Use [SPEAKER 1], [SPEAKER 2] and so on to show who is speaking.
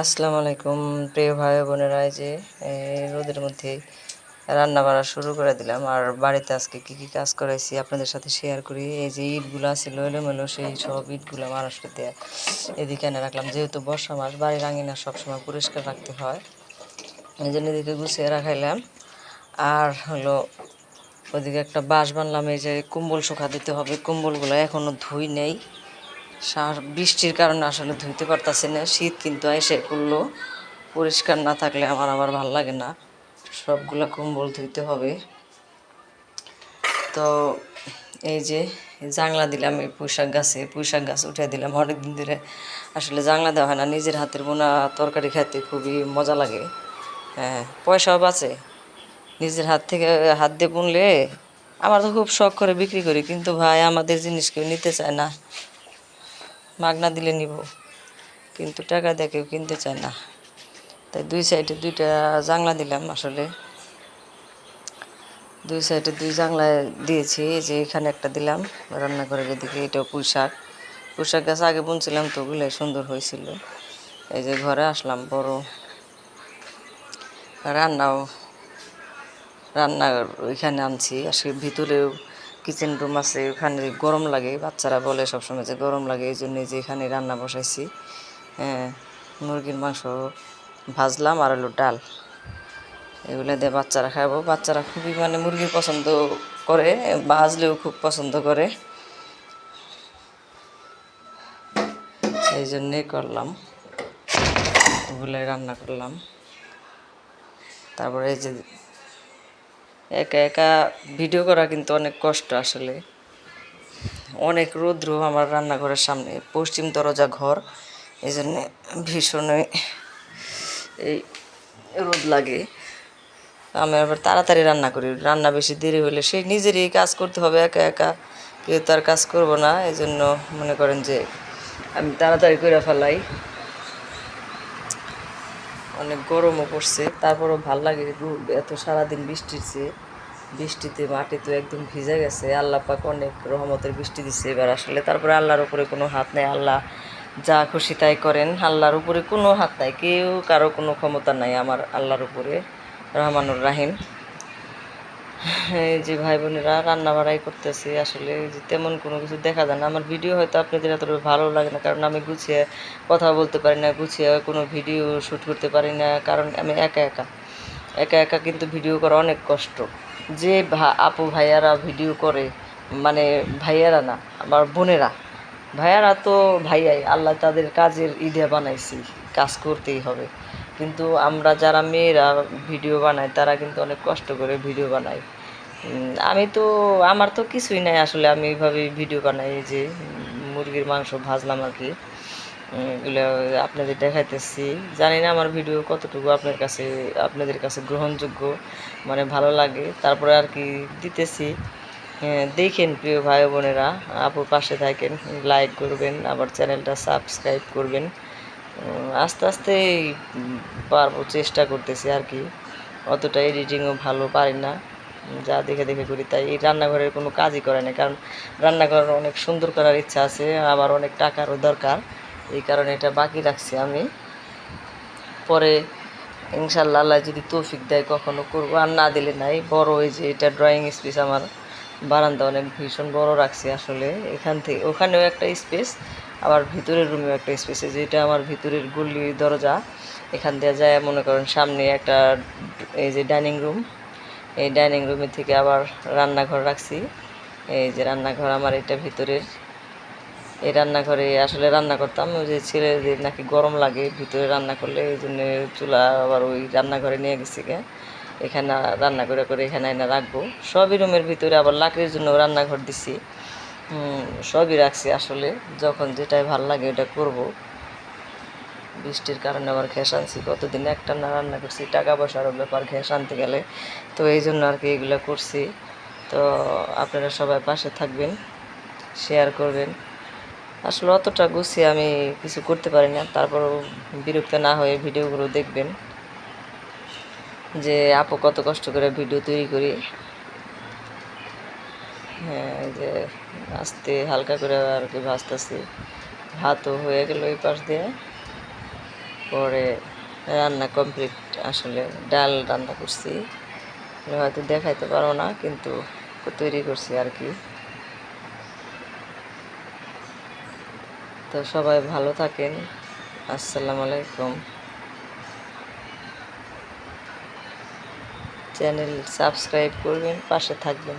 [SPEAKER 1] আসসালামু আলাইকুম, প্রিয় ভাই বোনেরা যে রোদের মধ্যে রান্না বাড়া শুরু করে দিলাম। আর বাড়িতে আজকে কি কি কাজ করাইছি আপনাদের সাথে শেয়ার করি। এই যে ইটগুলো ছিল এলোমেলো সেই সব ইটগুলো মানুষকে দেয়া এদিকে এনে রাখলাম। যেহেতু বর্ষা মাস, বাড়ির আঙিনা সবসময় পরিষ্কার রাখতে হয়। এই জন্য এদিকে গুছিয়ে রাখাইলাম। আর হলো ওদিকে একটা বাঁশ বানলাম, এই যে কুম্বল শুকা দিতে হবে। কুম্বলগুলো এখনও ধুই নেই। বৃষ্টির কারণে আসলে ধুইতে পারতাছি না, শীত কিন্তু এসে পড়ল। পরিষ্কার না থাকলে আমার আবার ভালো লাগে না। সবগুলা কম্বল ধুইতে হবে। তো এই যে জাংলা দিলাম, এই পুঁইশাক গাছে, পুঁইশাক গাছ উঠে দিলাম অনেকদিন ধরে। আসলে জাংলা দেওয়া হয় না, নিজের হাতের বোনা তরকারি খেতে খুবই মজা লাগে। হ্যাঁ পয়সাও বাঁচে নিজের হাত থেকে হাত দিয়ে বুনলে আমার তো খুব শখ করে বিক্রি করি, কিন্তু ভাই আমাদের জিনিস কেউ নিতে চায় না। মাগনা দিলে নিব। কিন্তু টাকা দিয়ে কেউ কিনতে চায় না। তাই দুই সাইডে দুইটা জাংলা দিলাম আসলে। দুই সাইডে দুই জাংলায় দিয়েছি যে এখানে একটা দিলাম রান্নাঘরের এদিকে, এটাও পুঁইশাক। পুঁইশাক গাছ আগে বুনছিলাম তো ওগুলাই সুন্দর হয়েছিল। এই যে ঘরে আসলাম বড় রান্নাও। রান্না ওইখানে আনছি আসলে ভিতরেও কিচেন রুম আছে, ওখানে গরম লাগে। বাচ্চারা বলে সবসময় যে গরম লাগে, এই জন্য যে এখানে রান্না বসাইছি। হ্যাঁ মুরগির মাংস ভাজলাম আর হলো ডাল। এগুলো দিয়ে বাচ্চারা খাব। বাচ্চারা খুবই মানে মুরগির পছন্দ করে, ভাজলেও খুব পছন্দ করে। এই জন্যেই করলাম। ওগুলাই রান্না করলাম। তারপরে এই যে একা একা ভিডিও করা কিন্তু অনেক কষ্ট আসলে। অনেক রৌদ্র আমার রান্নাঘরের সামনে, পশ্চিম দরজা ঘর এই জন্যে ভীষণ এই রোদ লাগে। আমি আবার তাড়াতাড়ি রান্না করি, রান্না বেশি দেরি হলে সেই নিজেরই কাজ করতে হবে, একা একা। কেউ তার কাজ করব না এই জন্য মনে করেন যে আমি তাড়াতাড়ি করে ফেলাই। অনেক গরমও পড়ছে, তারপরও ভালো লাগে এত সারাদিন বৃষ্টির চেয়ে। বৃষ্টিতে মাটি তো একদম ভিজে গেছে, আল্লাহ পাক অনেক রহমতের বৃষ্টি দিচ্ছে এবার আসলে তারপরে আল্লাহর উপরে কোনো হাত নেই, আল্লাহ যা খুশি তাই করেন। আল্লাহর উপরে কোনো হাত নাই, কেউ কারও কোনো ক্ষমতা নাই আমার আল্লাহর উপরে, রহমানুর রাহিম। এই যে ভাই বোনেরা রান্না বাড়াই করতেছি। আসলে যে তেমন কোনো কিছু দেখা যায় না। আমার ভিডিও হয়তো আপনাদের এতটা ভালো লাগে না, কারণ আমি গুছিয়ে কথা বলতে পারি না, গুছিয়ে কোনো ভিডিও শ্যুট করতে পারি না, কারণ আমি একা একা। একা একা কিন্তু ভিডিও করা অনেক কষ্ট। যে আপু ভাইয়ারা ভিডিও করে মানে ভাইয়ারা না, আমার বোনেরা। ভাইয়ারা তো ভাইয়াই, আল্লাহ তাদের কাজের ঈদে বানাইছি, কাজ করতেই হবে। কিন্তু আমরা যারা মেয়েরা ভিডিও বানাই তারা কিন্তু অনেক কষ্ট করে ভিডিও বানাই আমি তো আমার তো কিছুই নাই আসলে আমি এইভাবে ভিডিও বানাই যে মুরগির মাংস ভাজলাম আর কি। এগুলো আপনাদের দেখাইতেছি। জানি না আমার ভিডিও কতটুকু আপনার কাছে আপনাদের কাছে গ্রহণযোগ্য মানে ভালো লাগে। তারপরে আর কি দিতেছি। হ্যাঁ, দেখেন প্রিয় ভাই বোনেরা আপুর পাশে থাকেন লাইক করবেন আবার চ্যানেলটা সাবস্ক্রাইব করবেন। আস্তে আস্তে পারব, চেষ্টা করতেছি আর কি। অতটা এডিটিংও ভালো পারি না। যা দেখে দেখে করি, তাই এই রান্নাঘরের কোনো কাজই করে না। কারণ রান্নাঘর অনেক সুন্দর করার ইচ্ছা আছে, আবার অনেক টাকারও দরকার। এই কারণে এটা বাকি রাখছি আমি। পরে ইনশাল্লাহ যদি তৌফিক দেয়, কখনো করব। আর না দিলে নাই, বড় ওই যে এটা ড্রয়িং স্পেস আমার বারান্দা অনেক ভীষণ বড় রাখছি আসলে। এখান থেকে, ওখানেও একটা স্পেস আবার ভিতরের রুমেও একটা স্পেস আছে, যেটা আমার ভিতরের গলি দরজা। এখান দিয়ে যায়, মনে করেন সামনে একটা এই যে ডাইনিং রুম এই ডাইনিং রুমের থেকে আবার রান্নাঘর রাখছি। এই যে রান্নাঘর আমার এটা ভিতরের। এই রান্নাঘরে আসলে রান্না করতাম, ওই যে ছেলেদের নাকি গরম লাগে, ভিতরে রান্না করলে এই জন্য চুলা আবার ওই রান্নাঘরে নিয়ে গেছি গে এখানে রান্না করে করে এখানে এনে রাখব। সবই রুমের ভিতরে, আবার লাকড়ির জন্য রান্নাঘর দিছি। সবই রাখছি আসলে। যখন যেটাই ভালো লাগে ওটা করব। বৃষ্টির কারণে আবার ঘ্যাস আনছি। কতদিন একটা না রান্না করছি, টাকা পয়সারও ব্যাপার ঘ্যাস আনতে গেলে। তো এই জন্য আর কি এগুলো করছি। তো আপনারা সবাই পাশে থাকবেন শেয়ার করবেন। আসলে অতটা গুছিয়ে আমি কিছু করতে পারি না। তারপরও বিরক্ত না হয়ে ভিডিওগুলো দেখবেন। যে আপু কত কষ্ট করে ভিডিও তৈরি করি। হ্যাঁ যে আস্তে হালকা করে আর কি ভাজতেছি। ভাতও হয়ে গেল ওই পাশ দিয়ে। পরে রান্না কমপ্লিট আসলে ডাল রান্না করছি। হয়তো দেখাইতে পারো না, কিন্তু তৈরি করছি আর কি। তো সবাই ভালো থাকেন। আসসালামু আলাইকুম। চ্যানেল সাবস্ক্রাইব করবেন, পাশে থাকবেন।